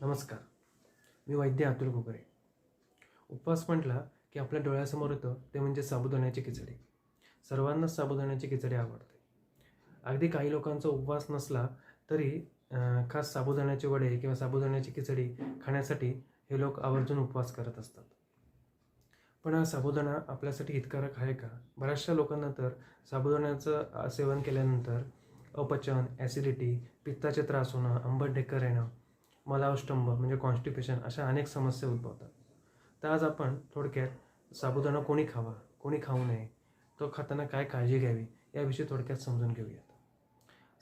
नमस्कार. मी वैद्य अतुल घुगरे. उपवास म्हटला की आपल्या डोळ्यासमोर येतं ते म्हणजे साबुदाण्याची खिचडी. सर्वांनाच साबुदाण्याची खिचडी आवडते. अगदी काही लोकांचा उपवास नसला तरी खास साबुदाण्याचे वडे किंवा साबुदाण्याची खिचडी खाण्यासाठी हे लोक आवर्जून उपवास करत असतात. पण हा साबुदाणा आपल्यासाठी हितकारक आहे का? बऱ्याचशा लोकांना तर साबुदाण्याचं सेवन केल्यानंतर अपचन ॲसिडिटी पित्ताचे त्रास होणं आंबट ढेकर येणं मलावष्टंभ म्हणजे कॉन्स्टिपेशन अशा अनेक समस्या उद्भवतात. तर आज आपण थोडक्यात साबुदाणा कोणी खावा कोणी खाऊ नये तो खाताना काय काळजी घ्यावी याविषयी थोडक्यात समजून घेऊयात.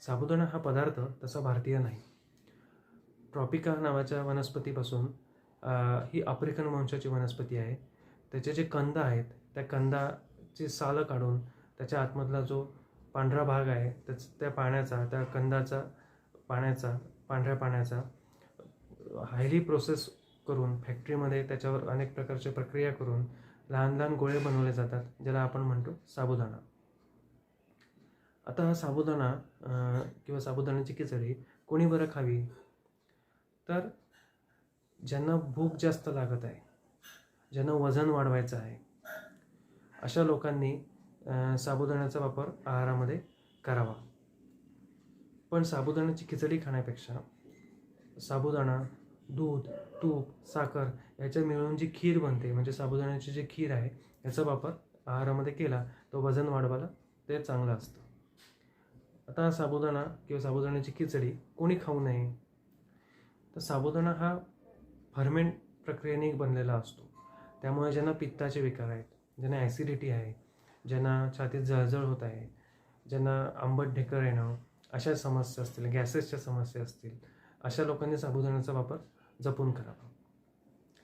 साबुदाणा हा पदार्थ तसा भारतीय नाही. ट्रॉपिका नावाच्या वनस्पतीपासून ही आफ्रिकन वंशाची वनस्पती आहे. त्याचे जे कंद आहेत त्या कंदाची सालं काढून त्याच्या आतमधला जो पांढरा भाग आहे त्याच त्या पाण्याचा त्या कंदाचा पाण्याचा पांढऱ्या पाण्याचा हायली प्रोसेस करून फॅक्टरीमध्ये त्याच्यावर अनेक प्रकारच्या प्रक्रिया करून लहान लहान गोळे बनवले जातात ज्याला आपण म्हणतो साबुदाणा. आता हा साबुदाणा किंवा साबुदाण्याची खिचडी कोणी बरं खावी? तर ज्यांना भूक जास्त लागत आहे ज्यांना वजन वाढवायचं आहे अशा लोकांनी साबुदाण्याचा वापर आहारामध्ये करावा. पण साबुदाण्याची खिचडी खाण्यापेक्षा साबुदाणा दूध तूप साखर याच्या मिळून जी खीर बनते म्हणजे साबुदाण्याची जी खीर आहे याचा वापर आहारामध्ये केला तो वजन वाढवायला ते चांगलं असतं. आता साबुदाणा किंवा साबुदाण्याची खिचडी कोणी खाऊ नये. तर साबुदाणा हा फर्मेंट प्रक्रियेने बनलेला असतो. त्यामुळे ज्यांना पित्ताचे विकार आहेत ज्यांना ॲसिडिटी आहे ज्यांना छातीत जळजळ होत आहे ज्यांना आंबट ढेकर येणं अशा समस्या असतील गॅसेसच्या समस्या असतील अशा लोकांनी साबुदाण्याचा वापर जपून करावा.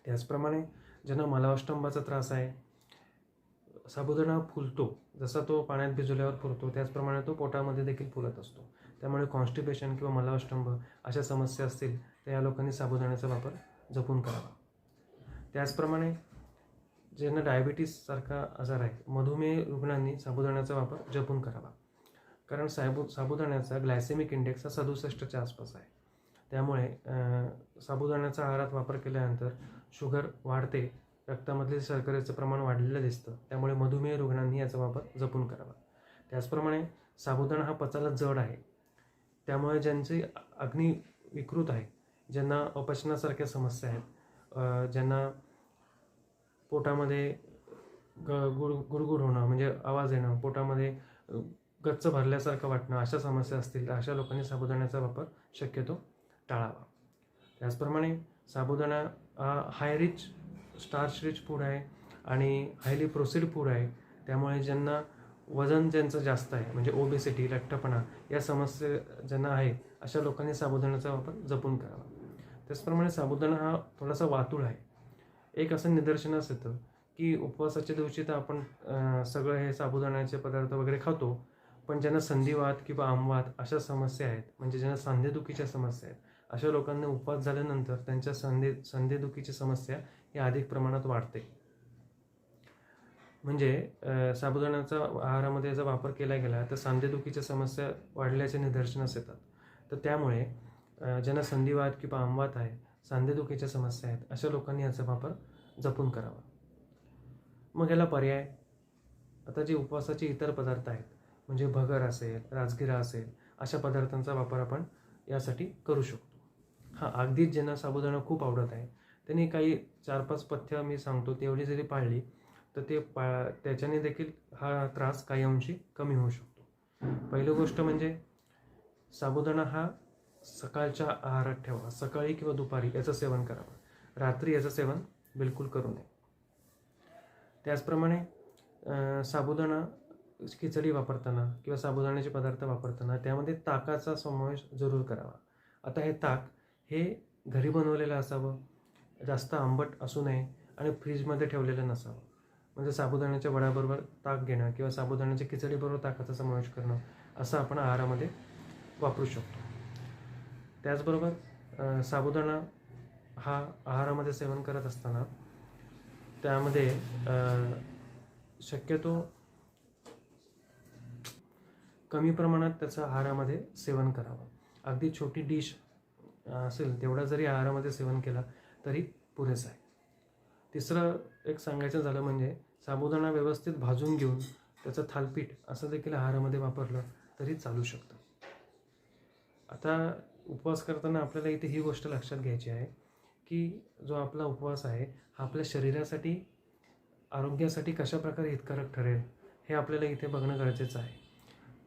त्याचप्रमाणे ज्यांना मलावष्टंबाचा त्रास आहे साबुदाणा फुलतो. जसा तो पाण्यात भिजवल्यावर फुलतो त्याचप्रमाणे तो पोटामध्ये देखील फुलत असतो. त्यामुळे कॉन्स्टिपेशन किंवा मलावष्टंभ अशा समस्या असतील तर या लोकांनी साबुदाण्याचा वापर जपून करावा. त्याचप्रमाणे ज्यांना डायबिटीससारखा आजार आहे मधुमेह रुग्णांनी साबुदाण्याचा वापर जपून करावा. कारण साबु साबुदाण्याचा ग्लायसेमिक इंडेक्स हा सदुसष्टच्या आसपास आहे. त्यामुळे साबुदाण्याचा आहारात वापर केल्यानंतर शुगर वाढते रक्तामधले शर्करेचं प्रमाण वाढलेलं दिसतं त्यामुळे मधुमेह रुग्णांनी याचा वापर जपून करावा. त्याचप्रमाणे साबुदाणा हा पचायला जड आहे. त्यामुळे ज्यांचे अग्नी विकृत आहे ज्यांना अपचनासारख्या समस्या आहेत ज्यांना पोटामध्ये ग गुड गुडगुड होणं म्हणजे आवाज येणं पोटामध्ये गच्च भरल्यासारखं वाटणं अशा समस्या असतील तर अशा लोकांनी साबुदाण्याचा वापर शक्यतो टाळावा. त्याचप्रमाणे साबुदाणा हा high rich starch rich food आहे आणि हायली प्रोसेड फूड आहे. त्यामुळे ज्यांना वजन ज्यांचं जास्त आहे म्हणजे ओबेसिटी लठ्ठपणा या समस्या ज्यांना आहे अशा लोकांनी साबुदाण्याचा वापर जपून करावा. त्याचप्रमाणे साबुदाणा हा थोडासा वातूळ आहे. एक असं निदर्शनास येतं की उपवासाच्या दिवशी तर आपण सगळं हे साबुदाण्याचे पदार्थ वगैरे खातो पण ज्यांना संधिवात किंवा आमवात अशा समस्या आहेत म्हणजे ज्यांना सांधेदुखीच्या समस्या आहेत अशा लोकांना उपवास झाल्यानंतर त्यांच्या संधे संधेदुखीची समस्या ही अधिक प्रमाणात वाढते. म्हणजे साबुदाण्याचा आहारामध्ये याचा वापर केला गेला तर सांधेदुखीच्या समस्या वाढल्याचे निदर्शनास येतात. तर त्यामुळे ज्यांना संधिवात किंवा आमवात आहे सांधेदुखीच्या समस्या आहेत अशा लोकांनी याचा वापर जपून करावा. मग याला पर्याय. आता जे उपवासाचे इतर पदार्थ आहेत म्हणजे भगर असेल राजगिरा असेल अशा पदार्थांचा वापर आपण यासाठी करू शकतो. हां अगदीच ज्यांना साबुदाणा खूप आवडत आहे त्यांनी काही चार पाच पथ्य मी सांगतो तेवढी जरी पाळली तर ते पा त्याच्याने देखील हा त्रास काही अंशी कमी होऊ शकतो. पहिली गोष्ट म्हणजे साबुदाणा हा सकाळच्या आहारात ठेवा. सकाळी किंवा दुपारी याचं सेवन करावं रात्री याचं सेवन बिलकुल करू नये. त्याचप्रमाणे साबुदाणा खिचडी वापरताना किंवा साबुदाण्याचे पदार्थ वापरताना त्यामध्ये ताकाचा समावेश जरूर करावा. आता हे ताक हे घरी बनवलेलं असावं जास्त आंबट असू नये आणि फ्रीजमध्ये ठेवलेलं नसावं. म्हणजे साबुदाण्याच्या वड्याबरोबर ताक घेणं किंवा साबुदाण्याच्या खिचडीबरोबर ताकाचा समावेश करणं असं आपण आहारामध्ये वापरू शकतो. त्याचबरोबर साबुदाणा हा आहारामध्ये सेवन करत असताना त्यामध्ये शक्यतो कमी प्रमाणात त्याचं आहारामध्ये सेवन करावं. अगदी छोटी डिश असेल तेवढा जरी आहारामध्ये सेवन केला तरी पुरेसा आहे. तिसरं एक सांगायचं झालं म्हणजे साबुदाणा व्यवस्थित भाजून घेऊन त्याचं थालपीठ असं देखील आहारामध्ये वापरलं तरी चालू शकतं. आता उपवास करताना आपल्याला इथे ही गोष्ट लक्षात घ्यायची आहे की जो आपला उपवास आहे हा आपल्या शरीरासाठी आरोग्यासाठी कशा प्रकारे हितकारक ठरेल हे आपल्याला इथे बघणं गरजेचं आहे.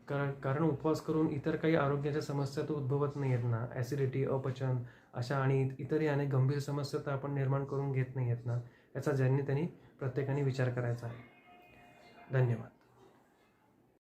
कारण कारण उपवास करून इतर काही आरोग्याच्या समस्या तर उद्भवत नाही आहेत ना. ॲसिडिटी अपचन अशा आणि इतरही अनेक गंभीर समस्या तर आपण निर्माण करून घेत नाही आहेत ना. याचा ज्यांनी त्यांनी प्रत्येकाने विचार करायचा आहे. धन्यवाद.